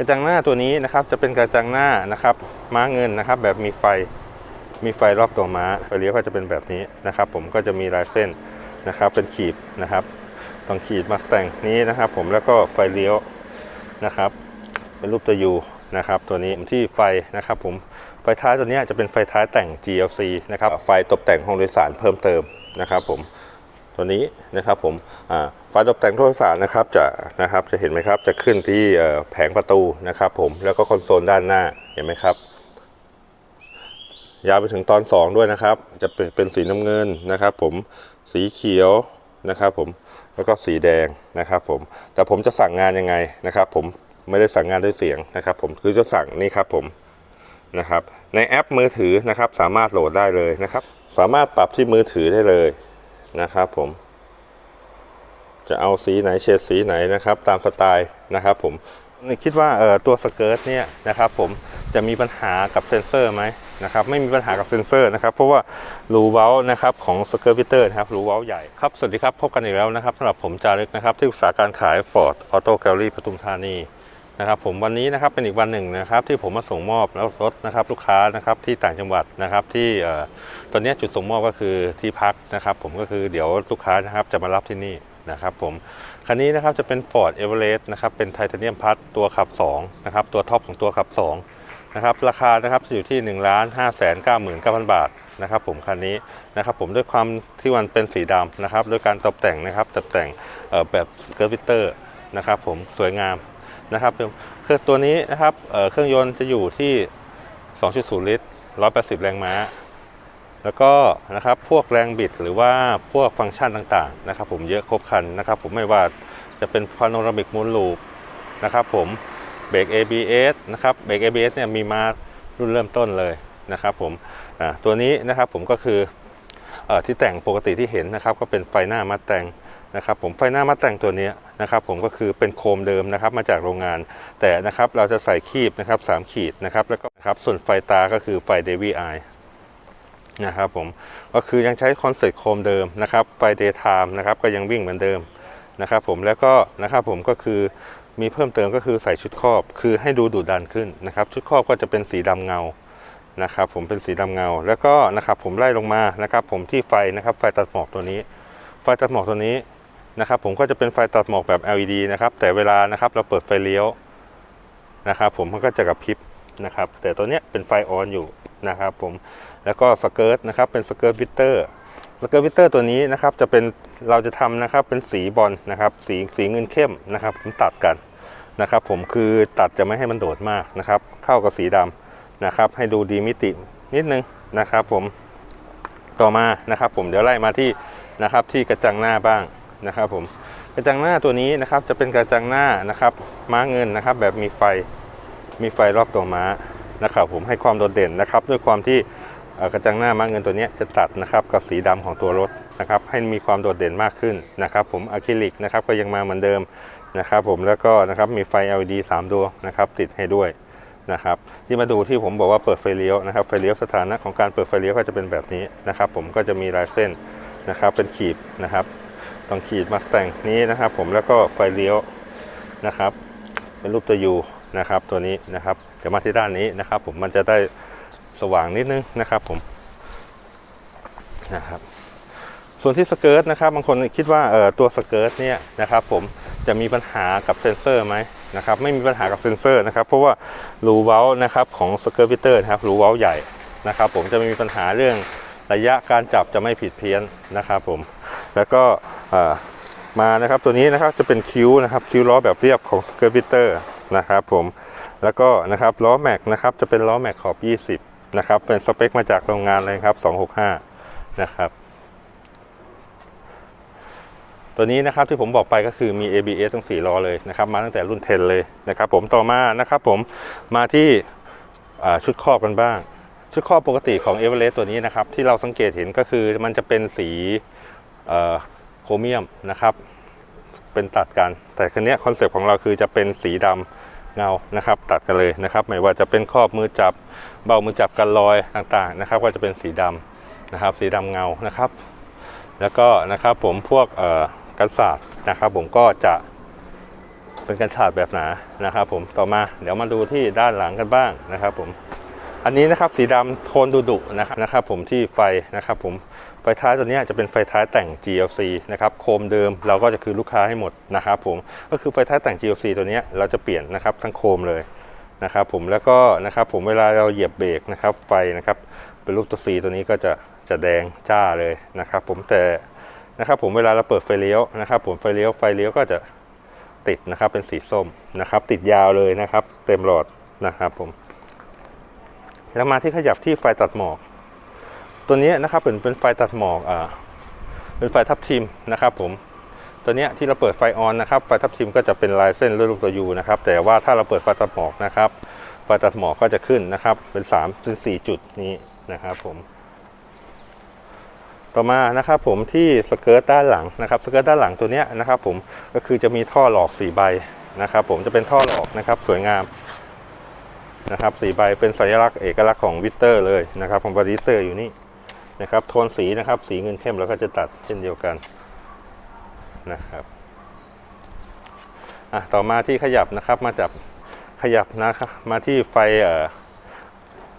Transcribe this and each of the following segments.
กระจังหน้าตัวนี้นะครับจะเป็นกระจังหน้านะครับ ม้าเงินนะครับ แบบมีไฟมีไฟรอบตัวม้าไฟเลี้ยวก็จะเป็นแบบนี้นะครับ ผมก็จะมีลายเส้นนะครับ เป็นขีดนะครับตรงขีดมาสแต่งนี้นะครับ ผมแล้วก็ไฟเลี้ยวนะครับ เป็นรูปตัว U นะครับตัวนี้ที่ไฟนะครับผมไฟท้ายตัวนี้จะเป็นไฟท้ายแต่ง GLC นะครับไฟตกแต่งห้องโดยสารเพิ่มเติมนะครับผม ตัวนี้นะครับผมไฟตกแต่งห้องโดยสารนะครับจะนะครับจะเห็นไหมครับจะขึ้นที่แผงประตูนะครับผมแล้วก็คอนโซลด้านหน้าเห็นไหมครับยาวไปถึงตอน 2 ด้วยนะครับ จะเป็นเป็นสีน้ำเงินนะครับ ผมสีเขียวนะครับ ผมแล้วก็สีแดงนะครับ ผมแต่ผมจะสั่งงานยังไงนะครับ ผมไม่ได้สั่งงานด้วยเสียงนะครับ ผมคือจะสั่งนี่ครับผมนะครับ ในแอปมือถือนะครับ สามารถโหลดได้เลยนะครับ สามารถปรับที่มือถือได้เลย นะครับผม จะเอาสีไหนเฉดสีไหนนะครับ ตามสไตล์นะครับผมคิดว่าเออตัวสเกิร์ตเนี่ยนะครับผมจะมีปัญหากับเซนเซอร์ไหมนะครับไม่มีปัญหากับเซนเซอร์นะครับเพราะว่ารูเว้านะครับของสเกิร์ตพิเตอร์นะครับรูเว้าใหญ่ครับสวัสดีครับพบกันอีกแล้วนะครับสำหรับผมจารึกนะครับที่ปรึกษาการขาย Ford Auto Gallery ปทุมธานี นะครับผมวันนี้นะครับเป็นอีกวันหนึ่งนะครับที่ผมมาส่งมอบแล้วรถนะครับลูกค้านะครับที่ต่างจังหวัดนะครับที่ตอนนี้จุดส่งมอบก็คือที่พักนะครับ ผมก็คือเดี๋ยวลูกค้านะครับจะมารับที่นี่นะครับผมคันนี้นะครับจะเป็น Ford Everest นะครับเป็นไทเทเนียมพัทตัวขับ2นะครับตัวท็อปของตัวขับ2นะครับราคานะครับจะอยู่ที่1นึ่งล้านห้าแสนเก้าหมื่นเก้าพันบาทนะครับผมคันนี้นะครับผมด้วยความที่มันเป็นสีดำนะครับด้วยการตกแต่งนะครับตกแต่งแบบเกอร์ฟิเตอร์นะครับผมสวยงาม นะครับเครื่องตัวนี้นะครับเเครื่องยนต์จะอยู่ที่ 2.0 ลิตร 180 แรงม้า แล้วก็นะครับพวกแรงบิดหรือว่าพวกฟังก์ชันต่างๆนะครับ ผมเยอะครบครันนะครับ ผมไม่ว่าจะเป็นพาโนรามิกมูลลูปนะครับ ผมเบรก ABS นะครับเบรก ABS เนี่ยมีมารุ่นเริ่มต้นเลยนะครับ ผมตัวนี้นะครับผมก็คืออที่แต่งปกติที่เห็นนะครับ ก็เป็นไฟหน้ามัดแต่ง นะครับผมไฟหน้ามัดแต่งตัวนี้นะครับผมก็คือเป็นโคมเดิมนะครับมาจากโรงงาน แต่นะครับเราจะใส่คีบนะครับสามขีดนะครับแล้วก็นะครับส่วนไฟตาก็คือไฟเดวี่ไอนะครับผมก็คือยังใช้คอนเซ็ปต์โคมเดิมนะครับไฟเดย์ไทม์นะครับก็ยังวิ่งเหมือนเดิมนะครับผมแล้วก็นะครับผมก็คือมีเพิ่มเติมก็คือใส่ชุดครอบ คือให้ดูดุดันขึ้นนะครับชุดครอบก็จะเป็นสีดำเงานะครับผมเป็นสีดำเงา แล้วก็นะครับผมไล่ลงมานะครับผมที่ไฟนะครับไฟตัดหมอกตัวนี้ ไฟตัดหมอกตัวนี้ นะครับผมก็จะเป็นไฟตัดหมอกแบบ LED นะครับ แต่เวลานะครับเราเปิดไฟเลี้ยวนะครับผมมันก็จะกระพริบนะครับ แต่ตัวเนี้ยเป็นไฟออนอยู่นะครับผมแล้วก็สเกิร์ตนะครับเป็นสเกิร์ตวิเตอร์สเกิร์ตวิเตอร์ตัวนี้นะครับจะเป็นเราจะทำนะครับเป็นสีบอลนะครับสีสีเงินเข้มนะครับผมตัดกันนะครับ ผมคือตัดจะไม่ให้มันโดดมากนะครับเข้ากับสีดำนะครับ ให้ดูดีมิตินิดนึงนะครับ ผมต่อมานะครับ ผมเดี๋ยวไล่มาที่นะครับที่กระจังหน้าบ้าง นะครับผมกระจังหน้าตัวนี้นะครับจะเป็นกระจังหน้านะครับม้าเงินนะครับ แบบมีไฟมีไฟรอบตัวม้านะครับผมให้ความโดดเด่นนะครับ ด้วยความที่กระจังหน้าม้าเงินตัวนี้จะตัดนะครับกับสีดำของตัวรถนะครับให้มีความโดดเด่นมากขึ้นนะครับ ผมอะคริลิกนะครับก็ยังมาเหมือนเดิมนะครับ ผมแล้วก็นะครับมีไฟ LED 3ดวงนะครับติดให้ด้วยนะครับที่มาดูที่ผมบอกว่าเปิดไฟเลี้ยวนะครับไฟเลี้ยวสถานะของการเปิดไฟเลี้ยวก็จะเป็นแบบนี้นะครับ ผมก็จะมีลายเส้นนะครับเป็นขีดนะครับ ตรงขีดมาแต่งนี้นะครับ ผมแล้วก็ไฟเลี้ยวนะครับ เป็นรูปตัว U นะครับตัวนี้นะครับเดี๋ยวมาที่ด้านนี้นะครับ ผมมันจะได้สว่างนิดนึงนะครับผมนะครับส่วนที่สเกิร์ตนะครับบางคนคิดว่าเออตัวสเกิร์ตเนี่ยนะครับ ผมจะมีปัญหากับเซนเซอร์ไหมนะครับ ไม่มีปัญหากับเซนเซอร์นะครับ เพราะว่ารูเว้านะครับของสเกิร์ตพิเตอร์นะครับรูเว้าใหญ่นะครับ ผมจะไม่มีปัญหาเรื่องระยะการจับจะไม่ผิดเพี้ยนนะครับ ผมแล้วก็ มานะครับตัวนี้นะครับจะเป็นคิ้วนะครับคิ้วล้อแบบเรียบของสเกิร์ตบิเตอร์นะครับผมแล้วก็นะครับล้อแม็กนะครับจะเป็นล้อแม็กขอบ 20นะครับเป็นสเปคมาจากโรงงานเลยครับ 265 นะครับตัวนี้นะครับที่ผมบอกไปก็คือมี ABS ทั้ง4ล้อเลยนะครับมาตั้งแต่รุ่น 10 เลยนะครับผมต่อมานะครับผมมาที่ชุดครอบกันบ้าง ชุดครอบปกติของ e v e r e s t ตัวนี้นะครับที่เราสังเกตเห็นก็คือมันจะเป็นสี ครเมียมนะครับ เป็นตัดกัน แต่คันนี้คอนเซปต์ของเราคือจะเป็นสีดำเงานะครับ ตัดกันเลยนะครับ ไม่ว่าจะเป็นครอบมือจับเบามือจับกันรอยต่างๆนะครับ ก็จะเป็นสีดำนะครับ สีดำเงานะครับ แล้วก็นะครับผมพวกกันศาสตร์นะครับผมก็จะเป็นกันฉาดแบบหนานะครับ ผมต่อมาเดี๋ยวมาดูที่ด้านหลังกันบ้างนะครับ ผม อันนี้นะครับสีดำโทนดุดุนะครับนะครับผมที่ไฟนะครับผมไฟท้ายตัวนี้จะเป็นไฟท้ายแต่ง GLC นะครับโคมเดิมเราก็จะคือลูกค้าให้หมดนะครับผมก็คือไฟท้ายแต่ง GLC ตัวนี้เราจะเปลี่ยนนะครับทั้งโคมเลยนะครับผมแล้วก็นะครับผมเวลาเราเหยียบเบรกนะครับไฟนะครับเป็นรูปตัว C ตัวนี้ก็จะจะแดงจ้าเลยนะครับผมแต่นะครับผมเวลาเราเปิดไฟเลี้ยวนะครับผมไฟเลี้ยวไฟเลี้ยวก็จะติดนะครับเป็นสีส้มนะครับติดยาวเลยนะครับ เต็มหลอดนะครับผม แล้วมาที่ขยับที่ไฟตัดหมอก ตัวนี้นะครับเป็นเป็นไฟตัดหมอกอ่าเป็นไฟทับทิมนะครับผมตัวนี้ที่เราเปิดไฟออนนะครับไฟทับทิมก็จะเป็นลายเส้นด้วยลูกตัวยูนะครับแต่ว่าถ้าเราเปิดไฟตัดหมอกนะครับไฟตัดหมอกก็จะขึ้นนะครับเป็น3เป็น4จุดนี้นะครับผมต่อมานะครับผมที่สเกิร์ตด้านหลังนะครับสเกิร์ตด้านหลังตัวนี้นะครับผมก็คือจะมีท่อหลอก4ใบนะครับผมจะเป็นท่อหลอกนะครับสวยงาม นะครับสีใบเป็นสัญลักษณ์เอกลักษณ์ของวิตเตอร์เลยนะครับของบริเตอร์อยู่นี่นะครับโทนสีนะครับสีเงินเข้มแล้วก็จะตัดเช่นเดียวกันนะครับอะต่อมาที่ขยับนะครับมาจับขยับนะครับมาที่ไฟเอ่อ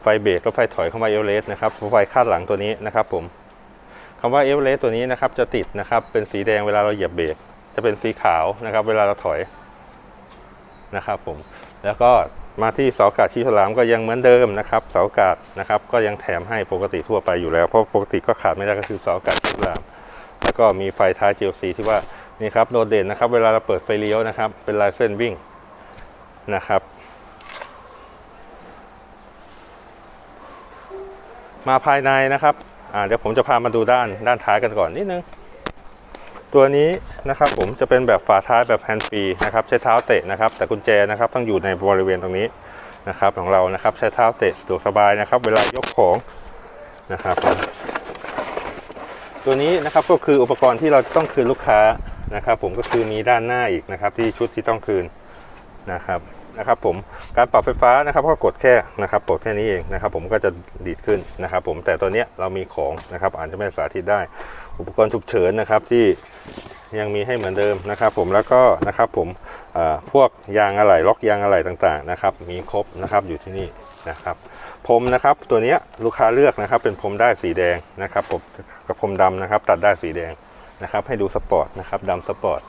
ไฟเบรกและไฟถอยเข้ามาเอลเลสนะครับไฟคาดหลังตัวนี้นะครับผมคำว่าเอลเลสตัวนี้นะครับจะติดนะครับเป็นสีแดงเวลาเราเหยียบเบรกจะเป็นสีขาวนะครับ เวลาเราถอยนะครับผมแล้วก็ มาที่เสาอากาศชี้ฉลามก็ยังเหมือนเดิมนะครับเสาอากาศนะครับก็ยังแถมให้ปกติทั่วไปอยู่แล้ว เพราะปกติก็ขาดไม่ได้ก็คือเสาอากาศชี้ฉลาม แล้วก็มีไฟท้าย GLC ที่ว่านี่ครับโดดเด่นนะครับ เวลาเราเปิดไฟเลี้ยวนะครับ เป็นลายเส้นวิ่งนะครับมาภายในนะครับ เดี๋ยวผมจะพามาดูด้านด้านท้ายกันก่อนนิดนึง ตัวนี้นะครับผมจะเป็นแบบฝาท้ายแบบแฮนด์ฟรีนะครับใช้เท้าเตะนะครับแต่กุญแจนะครับต้องอยู่ในบริเวณตรงนี้นะครับของเรานะครับใช้เท้าเตะสะดวกสบายนะครับ เวลายกของนะครับ ตัวนี้นะครับก็คืออุปกรณ์ที่เราต้องคืนลูกค้านะครับ ผมก็คือมีด้านหน้าอีกนะครับ ที่ชุดที่ต้องคืนนะครับ นะครับผมการปรับไฟฟ้านะครับก็กดแค่นะครับกดแค่นี้เองนะครับผมก็จะดีดขึ้นนะครับผมแต่ตัวนี้เรามีของนะครับอาจจะไม่สาธิตได้ อุปกรณ์ฉุกเฉินนะครับที่ยังมีให้เหมือนเดิมนะครับผมแล้วก็นะครับผมพวกยางอะไหล่ล็อกยางอะไหล่ต่างๆนะครับมีครบนะครับอยู่ที่นี่นะครับพรมนะครับตัวนี้ลูกค้าเลือกนะครับเป็นพรมได้สีแดงนะครับผมกับพรมดำนะครับตัดได้สีแดงนะครับให้ดูสปอร์ตนะครับดำสปอร์ต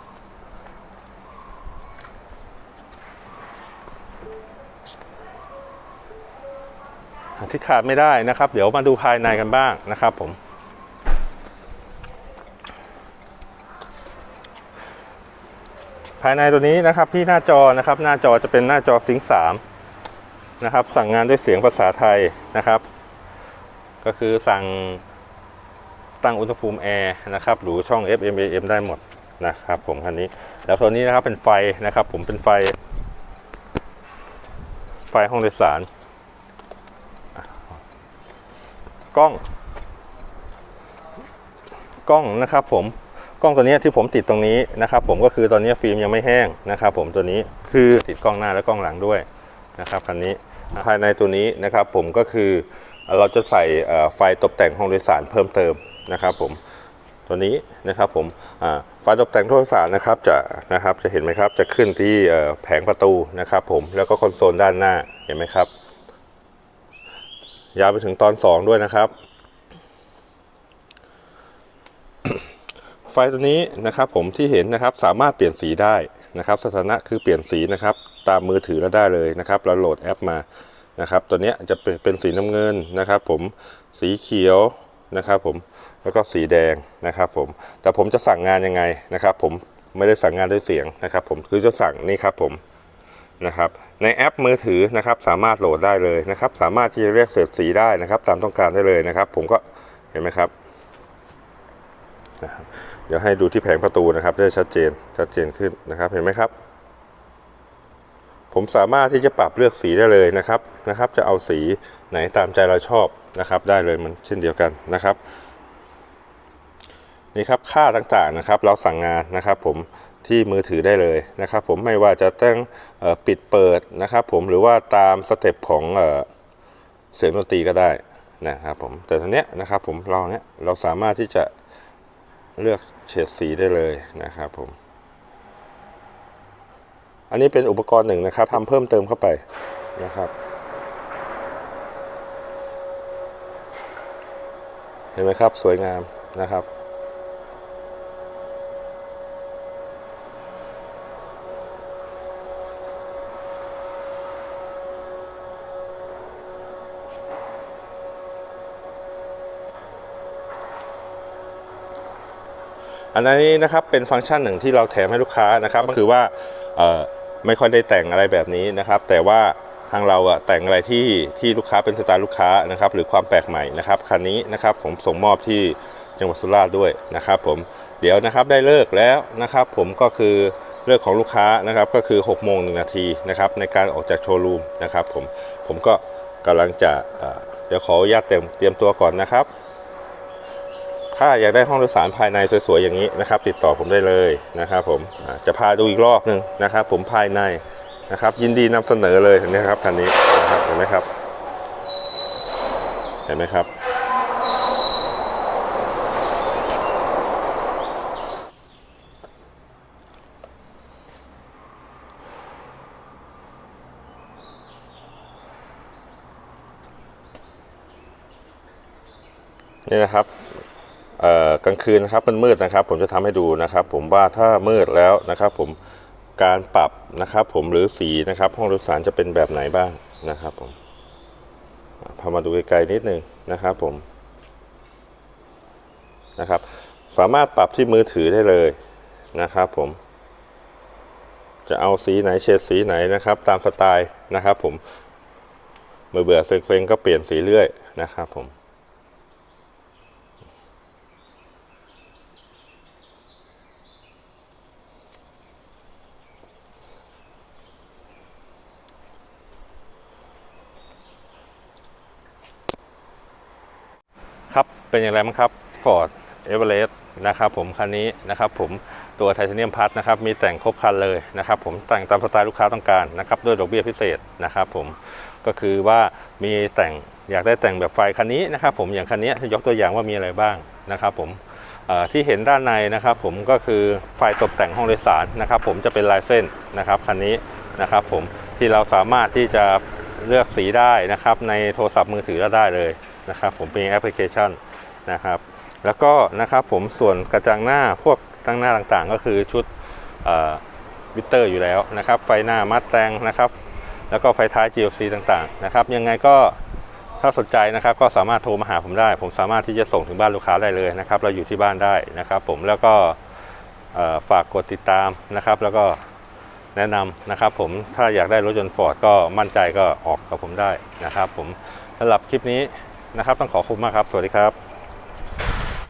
ที่ขาดไม่ได้นะครับ เดี๋ยวมาดูภายในกันบ้างนะครับผมภายในตัวนี้นะครับที่หน้าจอนะครับ หน้าจอจะเป็นหน้าจอซิงค์สามนะครับ สั่งงานด้วยเสียงภาษาไทยนะครับ ก็คือสั่งตั้งอุณหภูมิแอร์นะครับหรือช่อง FM AM ได้หมดนะครับ ผมคันนี้ แล้วตัวนี้นะครับเป็นไฟนะครับ ผมเป็นไฟ ไฟห้องโดยสาร กล้อง กล้องนะครับผมกล้องตัวนี้ที่ผมติดตรงนี้นะครับผมก็คือตอนนี้ฟิล์มยังไม่แห้งนะครับผมตัวนี้คือติดกล้องหน้าและกล้องหลังด้วยนะครับคันนี้ภายในตัวนี้นะครับผมก็คือเราจะใส่ไฟตกแต่งห้องโดยสารเพิ่มเติมนะครับผมตัวนี้นะครับผมไฟตกแต่งห้องโดยสารนะครับจะนะครับจะเห็นไหมครับจะขึ้นที่แผงประตูนะครับผมแล้วก็คอนโซลด้านหน้าเห็นไหมครับ ยาวไปถึงตอน 2 ด้วยนะครับ ไฟตัวนี้นะครับผมที่เห็นนะครับสามารถเปลี่ยนสีได้นะครับ สถานะคือเปลี่ยนสีนะครับ ตามมือถือแล้วได้เลยนะครับ เราโหลดแอปมานะครับ ตัวนี้จะเป็นเป็นสีน้ำเงินนะครับ ผมสีเขียวนะครับ ผมแล้วก็สีแดงนะครับ ผมแต่ผมจะสั่งงานยังไงนะครับ ผมไม่ได้สั่งงานด้วยเสียงนะครับ ผมคือจะสั่งนี่ครับผมนะครับ ในแอปมือถือนะครับสามารถโหลดได้เลยนะครับ สามารถที่จะเรียกเศษสีได้นะครับ ตามต้องการได้เลยนะครับ ผมก็เห็นไหมครับนะครับ เดี๋ยวให้ดูที่แผงประตูนะครับได้ชัดเจนชัดเจนขึ้นนะครับเห็นไหมครับ ผมสามารถที่จะปรับเลือกสีได้เลยนะครับนะครับ จะเอาสีไหนตามใจเราชอบนะครับ ได้เลยมันเช่นเดียวกันนะครับนี่ครับค่าต่างๆนะครับ เราสั่งงานนะครับ ผม ที่มือถือได้เลยนะครับผมไม่ว่าจะตั้งปิดเปิดนะครับผมหรือว่าตามสเต็ปของเอเสียงดนตรีก็ได้นะครับผมแต่ทีเนี้ยนะครับผมเราเนี้ยเราสามารถที่จะเลือกเฉดสีได้เลยนะครับผมอันนี้เป็นอุปกรณ์หนึ่งนะครับทำเพิ่มเติมเข้าไปนะครับ เห็นไหมครับสวยงามนะครับ อันนี้นะครับเป็นฟังก์ชันหนึ่งที่เราแถมให้ลูกค้านะครับก็คือว่าเอ่อไม่ค่อยได้แต่งอะไรแบบนี้นะครับ แต่ว่าทางเราอะแต่งอะไรที่ที่ลูกค้าเป็นสไตล์ลูกค้านะครับหรือความแปลกใหม่นะครับคันนี้นะครับผมส่งมอบที่จังหวัดสุราษฎร์ด้วยนะครับผมเดี๋ยวนะครับได้เลิกแล้วนะครับ ผมก็คือเลิกของลูกค้านะครับก็คือ6โมงหนึ่งนาทีนะครับในการออกจากโชว์รูมนะครับผมผมก็กำลังจะเอ่อเดี๋ยวขออนุญาตเตรียมเตรียมตัวก่อนนะครับ ถ้าอยากได้ห้องโดยสารภายในสวยๆอย่างนี้นะครับ ติดต่อผมได้เลยนะครับผมจะพาดูอีกรอบหนึ่งนะครับ ผมภายในนะครับ ยินดีนำเสนอเลยเห็นไหมครับคันนี้นะครับเห็นไหมครับ เห็นไหมครับ นี่นะครับ กลางคืนนะครับมันมืดนะครับ ผมจะทำให้ดูนะครับ ผมว่าถ้ามืดแล้วนะครับผมการปรับนะครับ ผมหรือสีนะครับ ห้องโดยสารจะเป็นแบบไหนบ้างนะครับ ผมพามาดูไกลๆนิดนึงนะครับ ผมนะครับ สามารถปรับที่มือถือได้เลยนะครับ ผม จะเอาสีไหนเฉดสีไหนนะครับ ตามสไตล์นะครับ ผมเมื่อเบื่อเซ็งๆก็เปลี่ยนสีเรื่อยนะครับ ผม เป็นอย่างไรบ้างครับ Ford Everest นะครับผมคันนี้นะครับผมตัวไทเทเนียมพัทนะครับมีแต่งครบคันเลยนะครับผมแต่งตามสไตล์ลูกค้าต้องการนะครับด้วยดอกเบี้ยพิเศษนะครับผมก็คือว่ามีแต่งอยากได้แต่งแบบไฟคันนี้นะครับผมอย่างคันนี้ยกตัวอย่างว่ามีอะไรบ้างนะครับผมที่เห็นด้านในนะครับผมก็คือไฟตกแต่งห้องโดยสารนะครับผมจะเป็นลายเส้นนะครับคันนี้นะครับผมที่เราสามารถที่จะเลือกสีได้นะครับในโทรศัพท์มือถือก็ได้เลยนะครับผมเป็นแอปพลิเคชัน นะครับ แล้วก็นะครับผมส่วนกระจังหน้าพวกตั้งหน้าต่างๆ ก็คือชุดวิเตอร์อยู่แล้วนะครับ ไฟหน้ามัดแตงนะครับ แล้วก็ไฟท้าย GLC ต่างๆนะครับ ยังไงก็ถ้าสนใจนะครับก็สามารถโทรมาหาผมได้ ผมสามารถที่จะส่งถึงบ้านลูกค้าได้เลยนะครับ เราอยู่ที่บ้านได้นะครับผมแล้วก็ฝากกดติดตามนะครับ แล้วก็แนะนำนะครับ ผมถ้าอยากได้รถยนต์ฟอร์ดก็มั่นใจก็ออกกับผมได้นะครับ ผมสำหรับคลิปนี้นะครับ ต้องขอขอบคุณมากครับ สวัสดีครับ